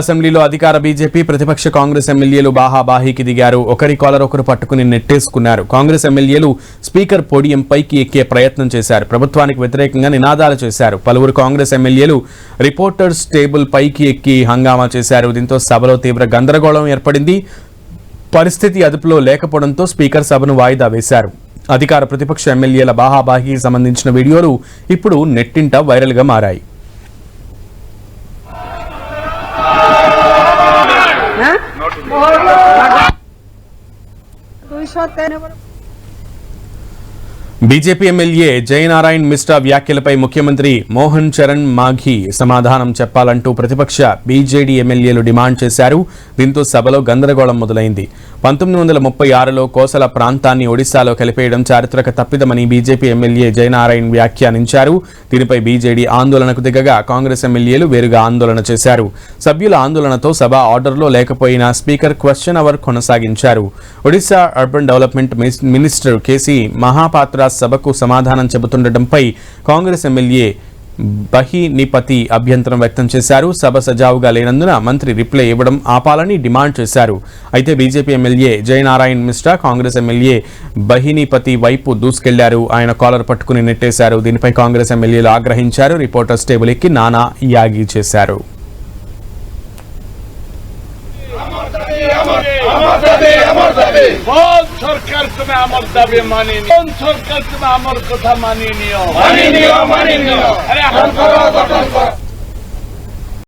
అసెంబ్లీలో అధికార బీజేపీ ప్రతిపక్ష కాంగ్రెస్ ఎమ్మెల్యేలు బాహాబాహీకి దిగారు. ఒకరి కాలర్ ఒకరు పట్టుకుని నెట్టేసుకున్నారు. కాంగ్రెస్ ఎమ్మెల్యేలు స్పీకర్ పోడియం పైకి ఎక్కే ప్రయత్నం చేశారు. ప్రభుత్వానికి వ్యతిరేకంగా నినాదాలు చేశారు. పలువురు కాంగ్రెస్ ఎమ్మెల్యేలు రిపోర్టర్స్ టేబుల్ పైకి ఎక్కి హంగామా చేశారు. దీంతో సభలో తీవ్ర గందరగోళం ఏర్పడింది. పరిస్థితి అదుపులో లేకపోవడంతో స్పీకర్ సభను వాయిదా వేశారు. అధికార ప్రతిపక్ష ఎమ్మెల్యేల బాహాబాహీకి సంబంధించిన వీడియోలు ఇప్పుడు నెట్టింట వైరల్గా మారాయి. బీజేపీ ఎమ్మెల్యే జయనారాయణ్ మిశ్రా వ్యాఖ్యలపై ముఖ్యమంత్రి మోహన్ చరణ్ మాఘీ సమాధానం చెప్పాలంటూ ప్రతిపక్ష బీజేడీ ఎమ్మెల్యేలు డిమాండ్ చేశారు. దీంతో సభలో గందరగోళం మొదలైంది. పంతొమ్మిది వందల ముప్పై ఆరులో కోసల ప్రాంతాన్ని ఒడిశాలో కలిపేయడం చారిత్రక తప్పిదమని బీజేపీ ఎమ్మెల్యే జయనారాయణ్ వ్యాఖ్యానించారు. దీనిపై బీజేడీ ఆందోళనకు దిగగా కాంగ్రెస్ ఎమ్మెల్యేలు వేరుగా ఆందోళన చేశారు. సభ్యుల ఆందోళనతో సభ ఆర్డర్లో లేకపోయినా స్పీకర్ క్వశ్చన్ అవర్ కొనసాగించారు. Odisha urban development minister KC Mahapatra సభకు సమాధానం చెబుతుండటంపై కాంగ్రెస్ ఎమ్మెల్యే బహినిపతి అభ్యంతరం వ్యక్తం చేశారు. సభ సజావుగా లేనందున మంత్రి రిప్లై ఇవ్వడం ఆపాలని డిమాండ్ చేశారు. అయితే BJP MLA Jayanarayan Mishra Congress MLA Bahinipati వైపు దూసుకెళ్ళారు. ఆయన కాలర్ పట్టుకుని నెట్టేశారు. దీనిపై కాంగ్రెస్ ఎమ్మెల్యేలు ఆగ్రహించారు. రిపోర్టర్స్ టేబుల్ ఎక్కి నానా యాగి చేశారు. అమర్ তুমি আমার দাবি মানিনি কোন সরকার তুমি আমার কথা মানিয়ে নিও। মানিয়ে নিও মানিয়ে নিও। আরে